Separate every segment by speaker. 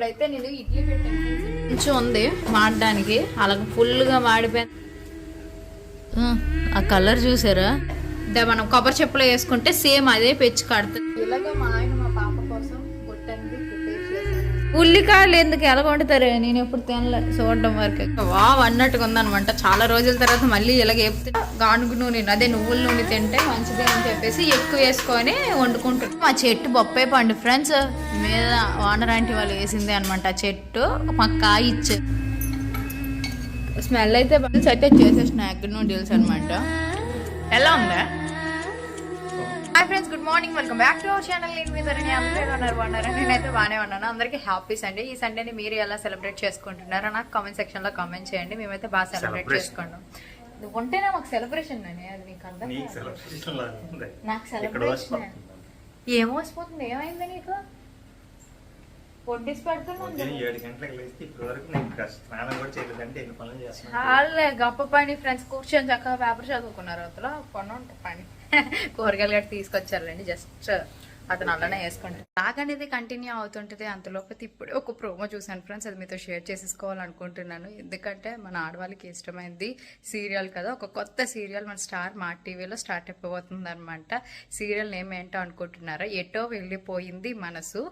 Speaker 1: ఇప్పుడైతే నేను ఇడ్లీ పెట్టాను. కొంచెం ఉంది మాడడానికి అలాగ ఫుల్గా మాడిపోయింది ఆ, ఆ కలర్ చూసారా? మనం కొబ్బరి చెప్పులు వేసుకుంటే సేమ్ అదే పెంచి కడుతుంది. ఇలాగ మా ఆయన ఉల్లికాయలు ఎందుకు ఎలా వండుతారు? నేను ఎప్పుడు తినలే చూడడం వరకు. వావ్ అన్నట్టుగా ఉందనమాట చాలా రోజుల తర్వాత మళ్ళీ ఇలాగ చెప్తే గానుగు నూనె అదే నువ్వుల నూనె తింటే మంచిది అని చెప్పేసి ఎక్కువ వేసుకొని వండుకుంటాం మా చెట్టు బొప్పాయి పండు ఫ్రెండ్స్ మీద ఓనర్ ఆంటీ వాళ్ళు వేసింది అనమాట ఆ చెట్టు. మాకు కాయ ఇచ్చారు స్మెల్ అయితే అయితే చేసేసిన ఎగ్ నూడిల్స్ అనమాట ఎలా ఉందా? Hi friends good morning welcome back to our channel నేను మీ ధరణి. అందరూ ఉన్నారు? బాగున్నారు? నేనైతే బాగానే ఉన్నాను. అందరికీ హ్యాపీ సండే ఈ సండేని మీరు ఎలా సెలబ్రేట్ చేసుకుంటున్నారో నాకు కామెంట్ సెక్షన్లో కామెంట్ చేయండి. మేమైతే బాగా సెలబ్రేట్. చేసుకున్నాం. ఉంటేనే మాకు సెలబ్రేషన్ అని అది నీకు అర్థం
Speaker 2: నీకు. సెలబ్రేషన్.
Speaker 1: ఏమో వస్తుంది ఏమైంది నీకు? పొడ్డేసి పెడుతున్నాను గొప్ప పని. ఫ్రెండ్స్ కూర్చొని చక్కగా పేపర్ చదువుకున్నారు. అవతల పని ఉంటుంది పని. కూరగాయలు గట్టి తీసుకొచ్చారులేండి జస్ట్ అతను అలానే వేసుకుంటాడు బ్లాగ్ అనేది కంటిన్యూ అవుతుంటుంది. అంతలోపతి ఇప్పుడే ఒక ప్రోమో చూసాను ఫ్రెండ్స్ అది మీతో షేర్ చేసేసుకోవాలనుకుంటున్నాను. ఎందుకంటే మన ఆడవాళ్ళకి ఇష్టమైంది సీరియల్ కదా. ఒక కొత్త సీరియల్ మన స్టార్ మా టీవీలో స్టార్ట్ అయిపోతుంది అనమాట సీరియల్ నేమ్ ఏంటో అనుకుంటున్నారా? ఎటో వెళ్ళిపోయింది మనసు.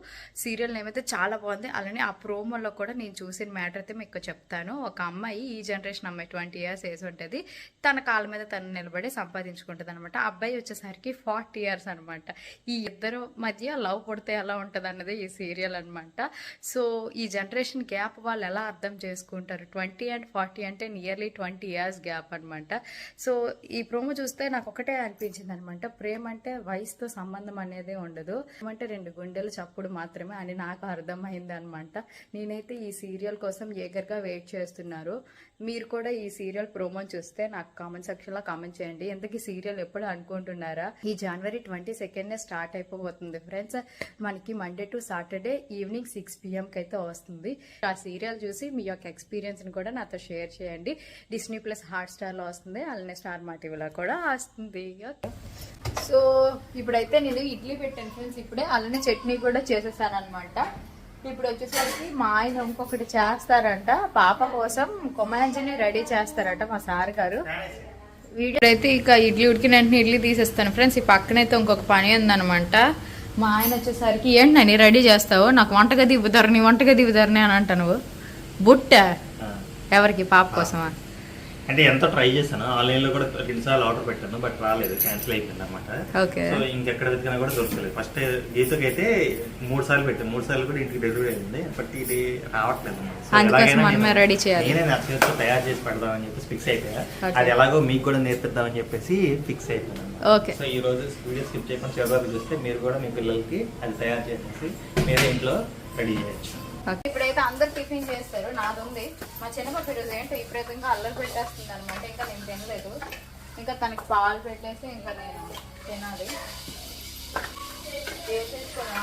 Speaker 1: సీరియల్ నేమ్ అయితే చాలా బాగుంది. అలానే ఆ ప్రోమోలో కూడా నేను చూసిన మ్యాటర్ అయితే మీకు చెప్తాను. ఒక అమ్మాయి ఈ జనరేషన్ అమ్మాయి ట్వంటీ ఇయర్స్ ఏజ్ ఉంటుంది. తన కాళ్ళ మీద తను నిలబడి సంపాదించుకుంటుంది అనమాట అబ్బాయి వచ్చేసరికి ఫార్టీ ఇయర్స్ అనమాట ఈ ఇద్దరు మధ్య లవ్ పుడితే ఎలా ఉంటుంది అన్నది ఈ సీరియల్ అనమాట సో ఈ జనరేషన్ గ్యాప్ వాళ్ళు ఎలా అర్థం చేసుకుంటారు? ట్వంటీ అండ్ ఫార్టీ అంటే నియర్లీ ట్వంటీ ఇయర్స్ గ్యాప్ అనమాట సో ఈ ప్రోమో చూస్తే నాకు ఒకటే అనిపించింది అనమాట ప్రేమ అంటే వయసుతో సంబంధం అనేది ఉండదు. అంటే రెండు గుండెలు చప్పుడు మాత్రమే అని నాకు అర్థమైంది అనమాట నేనైతే ఈ సీరియల్ కోసం ఏగర్గా వెయిట్ చేస్తున్నారు. మీరు కూడా ఈ సీరియల్ ప్రోమో చూస్తే నాకు కామెంట్ సెక్షన్లో కామెంట్ చేయండి. ఎందుకు సీరియల్ ఎప్పుడు అనుకుంటున్నారా? ఈ జనవరి ట్వంటీ సెకండ్ స్టార్ట్ అయిపోబోతుంది. ఫ్రెండ్స్ మనకి Monday to Saturday evening six PM కి అయితే వస్తుంది. ఆ సీరియల్ చూసి మీ యొక్క ఎక్స్పీరియన్స్ని కూడా నాతో షేర్ చేయండి. డిస్నీ ప్లస్ హాట్ స్టార్లో వస్తుంది. అలానే స్టార్ మా టీవీలో కూడా వస్తుంది. సో ఇప్పుడైతే నేను ఇడ్లీ పెట్టాను ఫ్రెండ్స్ ఇప్పుడే అలానే చట్నీ కూడా చేసేసాను అనమాట ఇప్పుడు వచ్చేసరికి మా ఆయన ఇంకొకటి చేస్తారంట. పాప కోసం కొమాంజిని రెడీ చేస్తారట మా సార్ గారు. వీడియో అయితే ఇక ఇడ్లీ ఉడికిన వెంటనే ఇడ్లీ తీసేస్తాను. ఫ్రెండ్స్ ఈ పక్కనైతే ఇంకొక పని ఉందనమాట మా ఆయన వచ్చేసరికి ఏంటి నన్ను రెడీ చేస్తావు? నాకు వంటగది ఇవ్వదారని వంటగది ఇవ్వదారని అని అంట నువ్వు. బుట్ట. ఎవరికి? పాప కోసమా?
Speaker 2: అంటే ఎంత ట్రై చేశాను ఆన్లైన్లో కూడా రెండు సార్లు ఆర్డర్ పెట్టాను బట్ రాలేదు క్యాన్సిల్ అయిపోయింది అనమాట
Speaker 1: ఓకే.
Speaker 2: సో ఇంకెక్కడ వెతికినా కూడా దొరకలేదు. ఫస్ట్ గీతకి అయితే మూడు సార్లు పెట్టాను మూడు సార్లు కూడా ఇంటికి డెలివరీ అయింది బట్ ఇది రావట్లేదు నేను- నా చేతితో తయారు చేసి పెడదామని చెప్పేసి ఫిక్స్ అయిపోయా. అది ఎలాగో మీకు కూడా నేర్పిద్దామని చెప్పేసి ఫిక్స్ అయిపోయాను
Speaker 1: ఓకే.
Speaker 2: సో ఈ రోజు వీడియో స్కిప్ చేయకుండా చివరి చూస్తే మీరు కూడా మీ పిల్లలకి అది తయారు చేసేసి మీరే ఇంట్లో రెడీ చేయొచ్చు.
Speaker 1: ఇప్పుడైతే అందరు టిఫిన్ చేస్తారు. నాది ఉంది మా చిన్న పాప ఈరోజు ఏంటో విపరీతంగా అల్లరి పెట్టేస్తుంది అనమాట ఇంకా నేను తినలేదు. ఇంకా తనకి పాలు పెట్టేసి ఇంకా నేను తినాలి.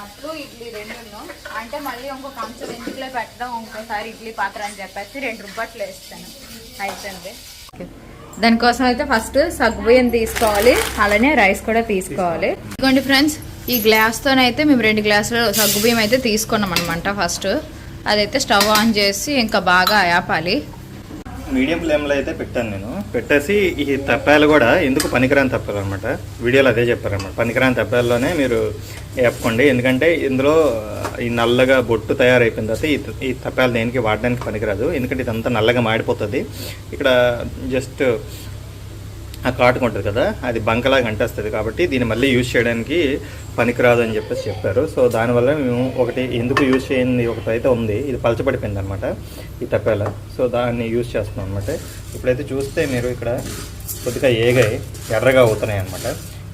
Speaker 1: అట్లు ఇడ్లీ రెండు అంటే మళ్ళీ ఇంకొక అంచు ఇంట్లో పెట్టడం ఇంకోసారి ఇడ్లీ పాత్ర అని చెప్పేసి రెండు రుబ్బట్లు వేస్తాను. అయిపోయింది. దానికోసం అయితే ఫస్ట్ సగ్గుబియ్యం తీసుకోవాలి. అలానే రైస్ కూడా తీసుకోవాలి. ఇదిగోండి ఫ్రెండ్స్ ఈ గ్లాస్తోనైతే మేము రెండు గ్లాసులు సగ్గుబియ్యం అయితే తీసుకున్నాం అనమాట ఫస్ట్ అదైతే స్టవ్ ఆన్ చేసి ఇంకా బాగా ఆపాలి.
Speaker 2: మీడియం ఫ్లేమ్లో అయితే పెట్టాను నేను. పెట్టేసి ఈ తప్పాలు కూడా ఎందుకు పనికిరాని తప్పాలు అనమాట వీడియోలో అదే చెప్పారనమాట పనికిరాని తప్పాల్లోనే మీరు వేపుకోండి. ఎందుకంటే ఇందులో ఈ నల్లగా బొట్టు తయారైపోయిన తర్వాత ఈ ఈ తప్పాలు దేనికి వాడడానికి పనికిరాదు. ఎందుకంటే ఇదంతా నల్లగా మాడిపోతుంది. ఇక్కడ జస్ట్ ఆ కాటుకు ఉంటుంది కదా అది బంకలాగా అంటేస్తుంది కాబట్టి దీన్ని మళ్ళీ యూజ్ చేయడానికి పనికిరాదు అని చెప్పేసి చెప్పారు. సో దానివల్ల మేము ఒకటి ఎందుకు యూజ్ చేయండి ఒకటి అయితే ఉంది. ఇది పలచబడిపోయింది అనమాట ఈ తప్పేల. సో దాన్ని యూజ్ చేస్తున్నాం అనమాట ఇప్పుడైతే చూస్తే మీరు ఇక్కడ కొద్దిగా ఏగాయి ఎర్రగా అవుతున్నాయి అనమాట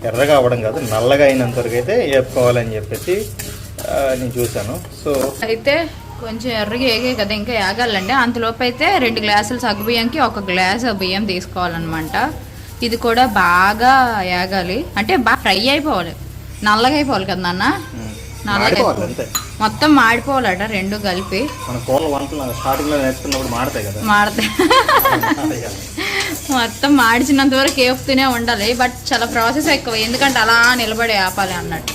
Speaker 2: ఎర్రగా అవ్వడం కాదు నల్లగా అయినంత వరకు అయితే వేపుకోవాలని చెప్పేసి నేను చూశాను. సో
Speaker 1: అయితే కొంచెం ఎర్రగా ఏగే కదా ఇంకా ఏగాలండి. అంతలోపు అయితే రెండు గ్లాసులు సగ్గు బియ్యంకి ఒక గ్లాస్ బియ్యం తీసుకోవాలన్నమాట. ఇది కూడా బాగా ఏగాలి. అంటే బాగా ఫ్రై అయిపోవాలి. నల్లగా అయిపోవాలి కదా నాన్న? నల్లగా మొత్తం మాడిపోవాలట రెండు కలిపి.
Speaker 2: మాడతాయి
Speaker 1: మొత్తం మాడిచినంత వరకు వేపుతూనే ఉండాలి. బట్ చాలా ప్రాసెస్ ఎక్కువ. ఎందుకంటే అలా నిలబడి ఆపాలి అన్నట్టు.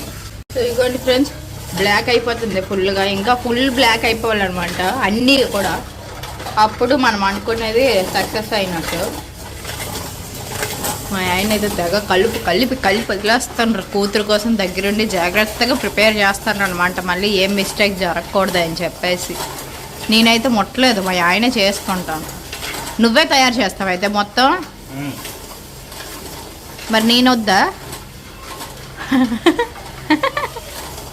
Speaker 1: సో ఇదిగోండి ఫ్రెండ్స్ బ్లాక్ అయిపోతుంది ఫుల్గా. ఇంకా ఫుల్ బ్లాక్ అయిపోవాలన్నమాట. అన్నీ కూడా. అప్పుడు మనం అనుకునేది సక్సెస్ అయినట్టు. మా ఆయన అయితే తెగ కలుపు కలిపి కలిపి వదిలేస్తాను కూతురు కోసం దగ్గరుండి జాగ్రత్తగా ప్రిపేర్ చేస్తాను అనమాట మళ్ళీ ఏం మిస్టేక్ జరగకూడదు అని చెప్పేసి. నేనైతే ముట్టలేదు మా ఆయనే చేసుకుంటాను. నువ్వే తయారు చేస్తావు అయితే మొత్తం. మరి నేను వద్దా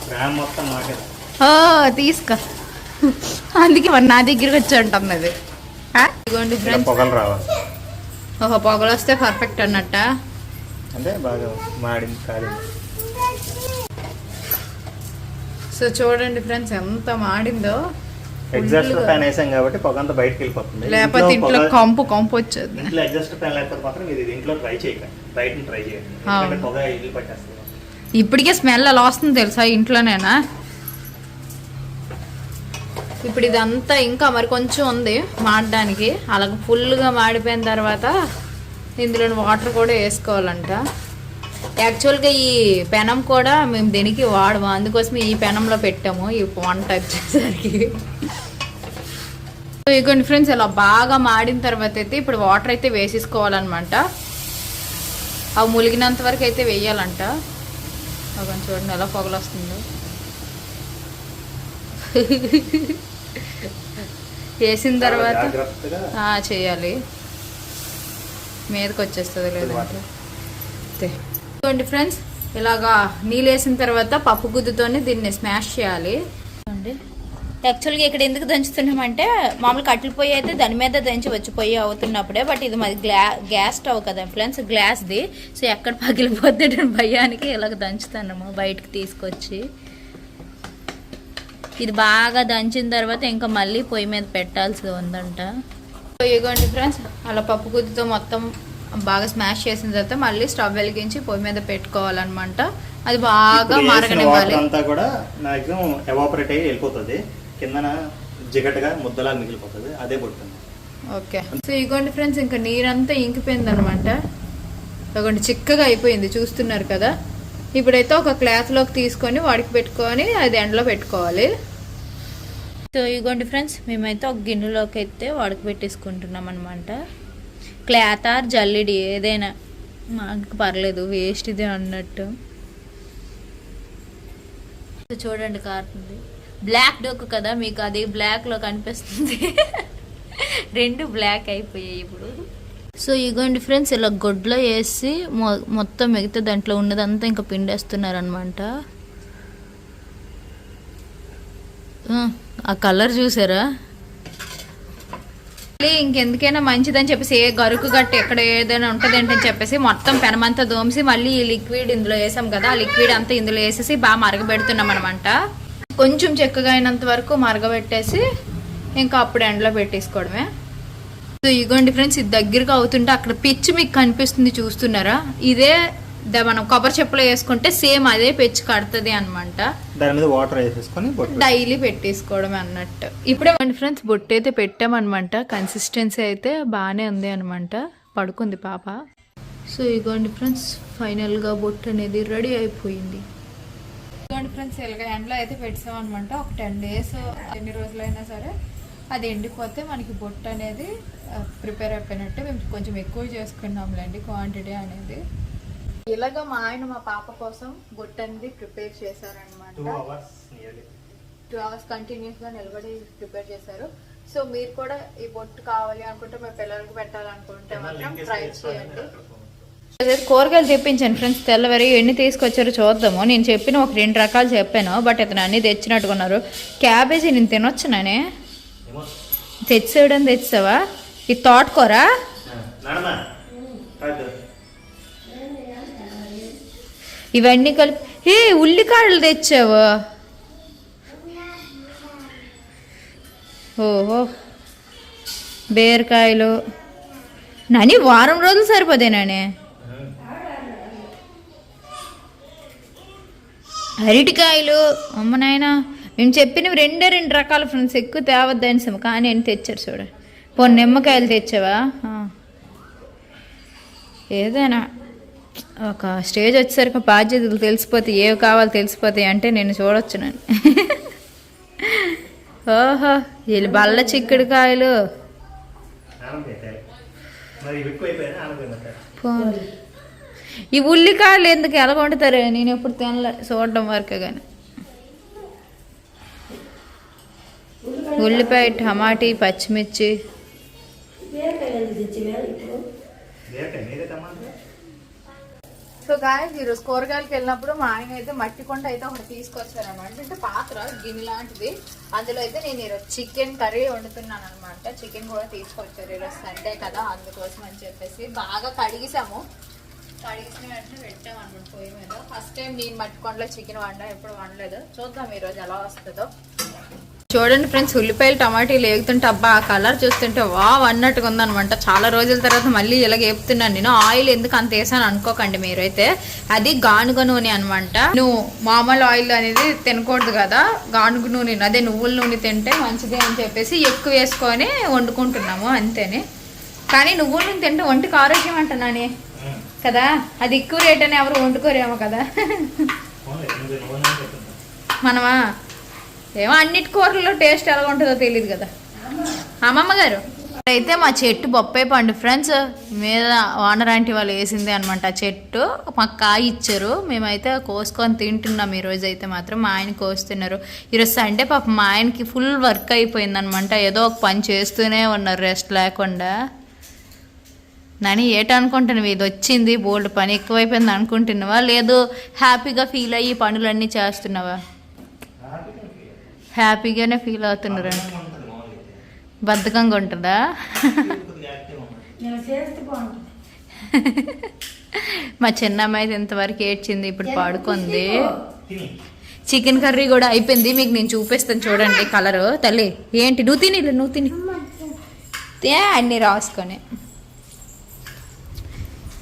Speaker 2: గ్రామ్ మొత్తం నాకే.
Speaker 1: ఓ తీసుకో. అందుకే మరి నా దగ్గరికి వచ్చి ఉంటుంది అది? ఇదిగోండి ఫ్రెండ్స్ ఓహో పొగలు వస్తే పర్ఫెక్ట్ అన్నట్ట?
Speaker 2: అంటే బాగా మాడింది కాలింది
Speaker 1: సో చూడండి ఫ్రెండ్స్ ఎంత మాడిందో.
Speaker 2: ఎగ్జాస్ట్. ఫ్యాన్ వేసాం కాబట్టి పొగ అంతా బయటకు వెళ్ళిపోతుంది
Speaker 1: లేకపోతే ఇంట్లో కంపు కంపు వచ్చేది.
Speaker 2: ఇంట్లో ఎగ్జాస్ట్ ఫ్యాన్ లేకపోతే మాత్రం ఇది ఇంట్లో ట్రై చేయకండి. బయట ట్రై చేయండి. పొగ ఇల్లు పట్టేస్తుంది.
Speaker 1: ఇప్పటికే స్మెల్ అలా వస్తుంది తెలుసా ఇంట్లోనేనా? ఇప్పుడు ఇదంతా ఇంకా మరి కొంచెం ఉంది మాడడానికి. అలాగ ఫుల్గా మాడిపోయిన తర్వాత ఇందులో వాటర్ కూడా వేసుకోవాలంట. యాక్చువల్గా ఈ పెనం కూడా మేము దేనికి వాడము అందుకోసం ఈ పెనంలో పెట్టాము ఈ వంట వచ్చేసరికి సో ఇగోండి ఫ్రెండ్స్ ఇలా బాగా మాడిన తర్వాత అయితే ఇప్పుడు వాటర్ అయితే వేసేసుకోవాలన్నమాట. అవి ములిగినంత వరకు అయితే వేయాలంట. కొంచెం చూడండి ఎలా పొగలు వస్తుందో వేసిన తర్వాత చేయాలి. మీదకి వచ్చేస్తుంది లేదంటే. చూడండి ఫ్రెండ్స్ ఇలాగా నీళ్ళు వేసిన తర్వాత పప్పు గుద్దుతోని దీన్ని స్మాష్ చేయాలి. యాక్చువల్గా ఇక్కడ ఎందుకు దంచుతున్నామంటే మామూలు కట్టెల పొయ్యి అయితే దాని మీద దంచి వచ్చి పొయ్యి అవుతున్నప్పుడే బట్ ఇది మాది గ్లా గ్యాస్ స్టవ్ కదా ఫ్రెండ్స్ గ్లాస్ది. సో ఎక్కడ పగిలిపోద్ది భయానికి ఇలాగ దంచుతాము బయటకు తీసుకొచ్చి. ఇది బాగా దంచిన తర్వాత ఇంకా మళ్ళీ పొయ్యి మీద పెట్టాల్సి ఉందంట. సో ఇగోండి ఫ్రెండ్స్ అలా పప్పు గుద్దుతో మొత్తం బాగా స్మాష్ చేసిన తర్వాత మళ్ళీ స్టవ్ వెలిగించి పొయ్యి మీద పెట్టుకోవాలన్నమాట. అది బాగా మరగనివ్వాలి.
Speaker 2: అంతా కూడా మాక్సిమం ఎవాపరేట్ అయ్యి వెళ్ళిపోతుంది. కిందన జిగటగా ముద్దలా మిగిలిపోతుంది. అదే పుట్టింది
Speaker 1: ఓకే. సో ఇగోండి ఫ్రెండ్స్ ఇంకా నీరంతా ఇంకిపోయింది అనమాట ఇగోండి చిక్కగా అయిపోయింది. చూస్తున్నారు కదా? ఇప్పుడైతే ఒక క్లాత్లోకి తీసుకొని వాడికి పెట్టుకొని అది ఎండలో పెట్టుకోవాలి. సో ఇగోండి ఫ్రెండ్స్ మేమైతే ఒక గిన్నెలోకి అయితే వాడికి పెట్టేసుకుంటున్నాం అనమాట క్లాత్ ఆర్ జల్లిడి ఏదైనా. మాకు పర్లేదు వేస్ట్ ఇది అన్నట్టు. చూడండి కారుతుంది. బ్లాక్ డొక్కు కదా మీకు అది బ్లాక్లో కనిపిస్తుంది. రెండు బ్లాక్ అయిపోయాయి ఇప్పుడు. సో ఇగోండి ఫ్రెండ్స్ ఇలా గొడ్లో వేసి మొ- మొత్తం మిగతా దాంట్లో ఉన్నదంతా ఇంకా పిండేస్తున్నారు అనమాట ఆ కలర్ చూసారా? ఇంకెందుకైనా మంచిదని చెప్పేసి ఏ గరుకు గట్టి ఎక్కడ ఏదైనా ఉంటుంది అని చెప్పేసి మొత్తం పెనమంతా దోమిసి మళ్ళీ ఈ లిక్విడ్ ఇందులో వేసాం కదా ఆ లిక్విడ్ అంతా ఇందులో వేసేసి బాగా మరగబెడుతున్నాం అనమాట కొంచెం చెక్కగా అయినంత వరకు మరగబెట్టేసి ఇంకా అప్పుడు ఎండలో పెట్టేసుకోవడమే. సో ఇగోండి ఫ్రెండ్స్ ఇది దగ్గరగా అవుతుంటే అక్కడ పిచ్చి మీకు కనిపిస్తుంది చూస్తున్నారా? ఇదే మనం కొబ్బరి చెప్పులు వేసుకుంటే సేమ్ అదే పెచ్చు కడుతుంది అనమాట
Speaker 2: దాని మీద వాటర్ వేసేసుకొని
Speaker 1: డైలీ పెట్టేసుకోవడం అన్నట్టు. ఇప్పుడే ఫ్రెండ్స్ బొట్టు అయితే పెట్టామన్నమాట. కన్సిస్టెన్సీ అయితే బాగానే ఉంది అనమాట పడుకుంది పాప. సో ఇగోండి ఫ్రెండ్స్ ఫైనల్గా బొట్టు అనేది రెడీ అయిపోయింది. ఇదిగోండి ఫ్రెండ్స్ ఇలాగ ఎండలో అయితే పెట్టాం అనమాట ఒక టెన్ డేస్ ఎన్ని రోజులైనా సరే అది ఎండిపోతే మనకి బొట్టు అనేది ప్రిపేర్ అయిపోయినట్టు మేము కొంచెం ఎక్కువ చేసుకున్నాంలేండి క్వాంటిటీ అనేది. ఇలాగ మా ఆయన మా పాప కోసం బొట్టు అనేది ప్రిపేర్ చేశారనమాట
Speaker 2: two hours nearly
Speaker 1: two hours కంటిన్యూస్గా నిలబడి ప్రిపేర్ చేశారు. సో మీరు కూడా ఈ బొట్టు కావాలి అనుకుంటే మీ పిల్లలకి పెట్టాలనుకుంటే మాత్రం ట్రై చేయండి. కూరగాయలు తెప్పించాను ఫ్రెండ్స్. తెల్లవారి ఎన్ని తీసుకొచ్చారో చూద్దాము. నేను చెప్పిన ఒక రెండు రకాలు చెప్పాను బట్ ఇతను అన్ని తెచ్చినట్టుకున్నారు క్యాబేజీ నేను తినొచ్చునానే తెచ్చేయడం తెచ్చావా? ఇది తోటకూరా ఇవన్నీ కలిపి ఏ ఉల్లికాడలు తెచ్చావు? ఓహో. బీరకాయలు. నాని వారం రోజులు సరిపోతే నాని. అరటికాయలు. అమ్మ నాయన. నేను చెప్పినవి రెండే రెండు రకాల ఫ్రెండ్స్ ఎక్కువ తేవద్దని కానీ అని తెచ్చారు చూడ. పోనీ నిమ్మకాయలు తెచ్చావా? ఏదైనా ఒక స్టేజ్ వచ్చేసరికి బాధ్యతలు తెలిసిపోతాయి ఏవి కావాలో తెలిసిపోతాయి అంటే నేను చూడొచ్చు నేను ఓహో వీళ్ళు బల్ల చిక్కుడుకాయలు కాయలు. ఈ ఉల్లికాయలు ఎందుకు ఎలా వండుతారు? నేను ఎప్పుడు తినలే చూడడం వరకే కానీ ఉల్లిపాయ టమాటీ పచ్చిమిర్చి. సో గాయస్ ఈరోజు కూరగాయలకి వెళ్ళినప్పుడు మా ఆయన అయితే మట్టి కొండ అయితే ఒకటి తీసుకొచ్చారనమాట అంటే పాత్ర గిన్నె లాంటిది. అందులో అయితే నేను ఈరోజు చికెన్ కర్రీ వండుతున్నాను అనమాట చికెన్ కూడా తీసుకొచ్చారు ఈరోజు సండే కదా అందుకోసం అని చెప్పేసి. బాగా కడిగిసాము కడిగిసిన వెంటనే పెట్టాము అనమాట పొయ్యి మీద. ఫస్ట్ టైం నేను మట్టి కొండలో చికెన్ వండా ఎప్పుడు వండలేదు. చూద్దాం ఈరోజు ఎలా వస్తుందో. చూడండి ఫ్రెండ్స్ ఉల్లిపాయలు టమాటీలు వేగుతుంటే అబ్బా ఆ కలర్ చూస్తుంటే వావ్ అన్నట్టుగా ఉందనమాట చాలా రోజుల తర్వాత మళ్ళీ ఇలా వేపుతున్నాను నేను. ఆయిల్ ఎందుకు అంత వేసాను అనుకోకండి మీరైతే. అది గానుగ నూనె అనమాట నువ్వు మామూలు ఆయిల్ అనేది తినకూడదు కదా. గానుగ నూనె అదే నువ్వుల నూనె తింటే మంచిది అని చెప్పేసి ఎక్కువ వేసుకొని వండుకుంటున్నాము అంతేని. కానీ నువ్వుల నూనె తింటే ఒంటికి ఆరోగ్యం అంటున్నానే కదా? అది ఎక్కువ రేట్ అని ఎవరు వండుకోరేమో కదా. మనమా? ఏమో అన్నిటి కూరల్లో టేస్ట్ ఎలా ఉంటుందో తెలియదు కదా. అమ్మమ్మ గారు? అయితే మా చెట్టు బొప్పాయి పండు ఫ్రెండ్స్ మీద ఓనర్ ఆంటీ వాళ్ళు వేసింది అనమాట చెట్టు. మాకు కాయ ఇచ్చారు. మేమైతే కోసుకొని తింటున్నాం ఈరోజు అయితే మాత్రం. మా ఆయన కోస్తున్నారు. ఈరోజు సండే పాప మా ఆయనకి ఫుల్ వర్క్ అయిపోయింది అనమాట ఏదో ఒక పని చేస్తూనే ఉన్నారు రెస్ట్ లేకుండా. నని ఏటనుకుంటున్నావు ఇది వచ్చింది బోల్డ్ పని ఎక్కువైపోయింది అనుకుంటున్నావా? లేదు హ్యాపీగా ఫీల్ అయ్యి పనులన్నీ చేస్తున్నావా? హ్యాపీగానే ఫీల్ అవుతున్నారు. బద్ధకంగా ఉంటుందా? మా చిన్న అమ్మాయి ఇంతవరకు ఏడ్చింది ఇప్పుడు పడుకుంది. చికెన్ కర్రీ కూడా అయిపోయింది మీకు నేను చూపిస్తాను చూడండి కలరు. తల్లి ఏంటి? నువ్వు తిని నువ్వు తిని. అన్నీ రాసుకొని.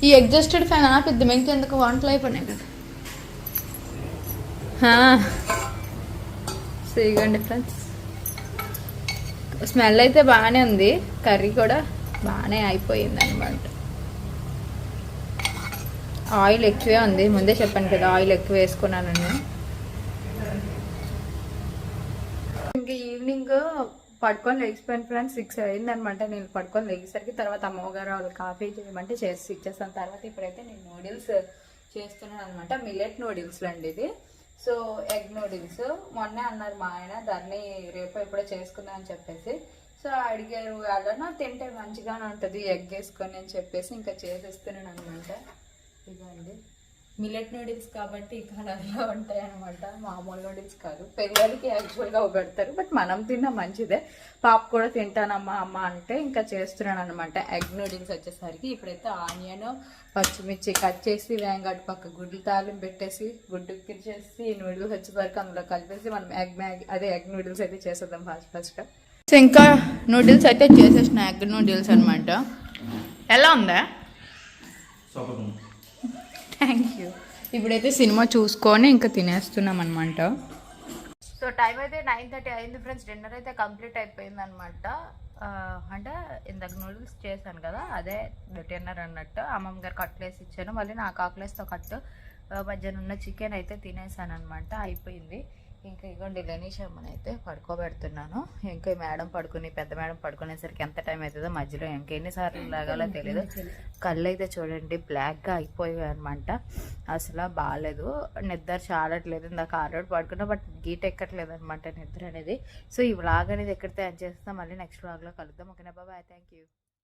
Speaker 1: ఈ ఎగ్జాస్టెడ్ ఫ్యాన్ ఆపిద్దాం ఇంకెందుకు వంటలు అయిపోయినాయి కదా. సరిగండి ఫ్రెండ్స్ స్మెల్ అయితే బాగానే ఉంది. కర్రీ కూడా బాగానే అయిపోయింది అనమాట ఆయిల్ ఎక్కువే ఉంది. ముందే చెప్పాను కదా ఆయిల్ ఎక్కువ వేసుకున్నాను నేను ఇంకా ఈవినింగ్ పడుకొని లెగిసిపోయాను ఫ్రెండ్స్ సిక్స్ అయింది అనమాట నేను పడుకొని లెగిసరికి తర్వాత అమ్మగారు వాళ్ళు కాఫీ చేయమంటే చేసి ఇచ్చేస్తాను. తర్వాత ఇప్పుడైతే నేను నూడిల్స్ చేస్తున్నాను అనమాట మిల్లెట్ నూడిల్స్ అండి ఇది. సో ఎగ్ నూడిల్స్ మొన్నే అన్నారు మా ఆయన దాన్ని రేపు ఎప్పుడో చేసుకుందాం అని చెప్పేసి. సో అడిగారు అలా తింటే మంచిగానే ఉంటుంది ఎగ్ వేసుకొని అని చెప్పేసి ఇంకా చేసేస్తున్నాను అనమాట ఇదండి మిల్లెట్ నూడిల్స్ కాబట్టి ఈ కలర్లో ఉంటాయి అనమాట మామూలు నూడిల్స్ కాదు. పిల్లలకి యాక్చువల్గా పెడతారు బట్ మనం తిన్నా మంచిదే. పాప కూడా తింటానమ్మా అమ్మ అంటే ఇంకా చేస్తున్నాను అనమాట ఎగ్ నూడిల్స్ వచ్చేసరికి ఇప్పుడైతే ఆనియన్ పచ్చిమిర్చి కట్ చేసి వేంగట్ పక్క గుడ్లు తాలింపు పెట్టేసి గుడ్డు చేసి నూడిల్స్ వచ్చేసరికి అందులో కలిపేసి మనం ఎగ్ మ్యాగ్ అదే ఎగ్ నూడిల్స్ అయితే చేసేద్దాం ఫాస్ట్ ఫాస్ట్గా సో ఇంకా నూడిల్స్ అయితే చేసేసిన ఎగ్ నూడిల్స్ అనమాట ఎలా ఉందా. థ్యాంక్ యూ ఇప్పుడైతే సినిమా చూసుకొని ఇంకా తినేస్తున్నాం అనమాట సో టైం అయితే నైన్ థర్టీ అయింది ఫ్రెండ్స్. డిన్నర్ అయితే కంప్లీట్ అయిపోయింది అనమాట అంటే ఇందాక నూడిల్స్ చేశాను కదా అదే డిన్నర్ అన్నట్టు అమ్మమ్మ గారు కట్లేసి ఇచ్చాను మళ్ళీ నాకు ఆకలేస్తో కట్టు మధ్యాహ్నం ఉన్న చికెన్ అయితే తినేసాను అనమాట అయిపోయింది. ఇంకా ఇగోండి లెనీషమ్మని అయితే పడుకోబెడుతున్నాను. ఇంకా మేడం పడుకుని పెద్ద మేడం పడుకునేసరికి ఎంత టైం అవుతుందో మధ్యలో ఇంకా ఎన్నిసార్లు లాగాలో తెలియదు కళ్ళు అయితే చూడండి బ్లాక్గా అయిపోయాయి అనమాట అసలు బాగాలేదు నిద్ర చాలట్లేదు. ఇందాక ఆరోడు పడుకున్నా బట్ గీట్ ఎక్కట్లేదు అనమాట నిద్ర అనేది. సో ఈ వ్లాగ్ అనేది ఎక్కడితే అని చేస్తాం మళ్ళీ నెక్స్ట్ వ్లాగ్లో కలుద్దాం. ఓకేనా? బాబాయ్ థ్యాంక్ యూ